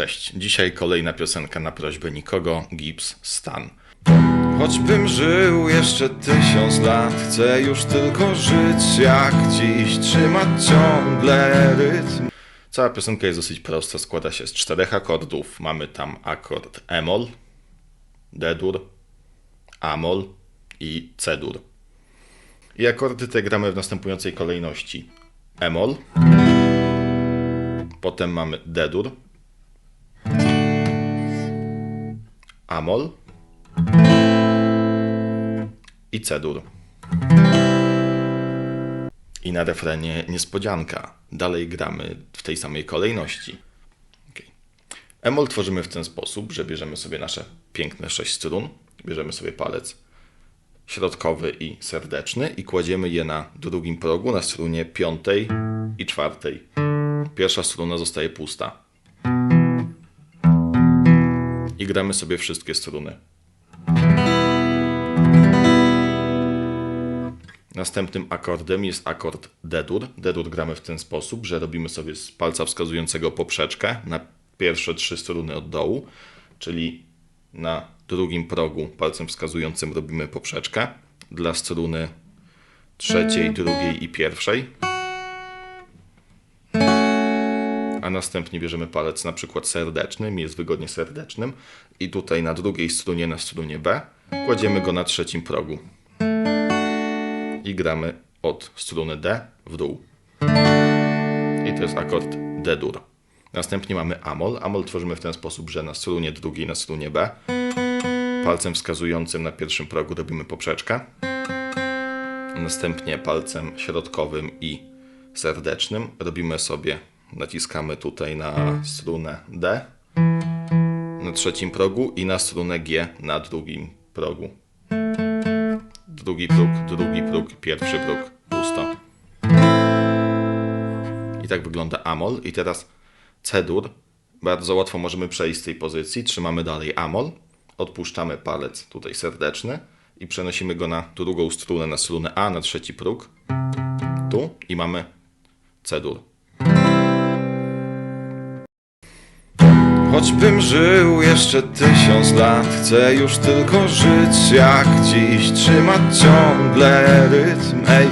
Cześć, dzisiaj kolejna piosenka na prośbę nikogo, Gibbs Stan. Choćbym żył jeszcze tysiąc lat, chcę już tylko żyć jak dziś, trzymać ciągle rytm. Cała piosenka jest dosyć prosta, składa się z czterech akordów. Mamy tam akord E-moll, D-dur, A-moll i C-dur. I akordy te gramy w następującej kolejności. E-moll, potem mamy D-dur, A-moll i C-dur. I na refrenie niespodzianka. Dalej gramy w tej samej kolejności. E-moll tworzymy w ten sposób, że bierzemy sobie nasze piękne sześć strun, bierzemy sobie palec środkowy i serdeczny i kładziemy je na drugim progu, na strunie piątej i czwartej. Pierwsza struna zostaje pusta. I gramy sobie wszystkie struny. Następnym akordem jest akord D-dur. D-dur gramy w ten sposób, że robimy sobie z palca wskazującego poprzeczkę na pierwsze trzy struny od dołu, czyli na drugim progu palcem wskazującym robimy poprzeczkę dla struny trzeciej, drugiej i pierwszej. Następnie bierzemy palec na przykład serdeczny, mi jest wygodnie serdecznym i tutaj na drugiej strunie, na strunie B, kładziemy go na trzecim progu i gramy od struny D w dół. I to jest akord D-dur. Następnie mamy Amol. Amol tworzymy w ten sposób, że na strunie drugiej, na strunie B, palcem wskazującym na pierwszym progu robimy poprzeczkę. Następnie palcem środkowym i serdecznym robimy sobie, naciskamy tutaj na strunę D na trzecim progu i na strunę G na drugim progu. Drugi próg, drugi próg, pierwszy próg, pusto. I tak wygląda Amol. I teraz C-dur. Bardzo łatwo możemy przejść z tej pozycji. Trzymamy dalej Amol. Odpuszczamy palec tutaj serdeczny i przenosimy go na drugą strunę, na strunę A, na trzeci próg. Tu i mamy C-dur. Choćbym żył jeszcze tysiąc lat, chcę już tylko żyć jak dziś, trzymać ciągle rytm, ej.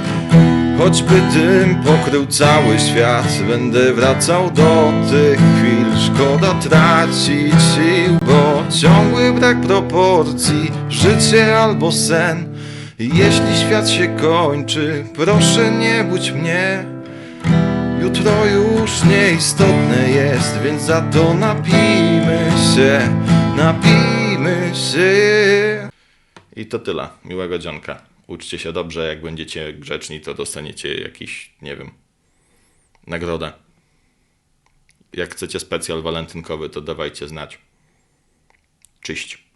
Choćby dym pokrył cały świat, będę wracał do tych chwil. Szkoda tracić sił, bo ciągły brak proporcji, życie albo sen. Jeśli świat się kończy, proszę nie budź mnie. Jutro już nieistotne jest, więc za to napijmy się, napijmy się. I to tyle. Miłego dzionka. Uczcie się dobrze, jak będziecie grzeczni, to dostaniecie jakiś, nie wiem, nagrodę. Jak chcecie specjal walentynkowy, to dawajcie znać. Cześć.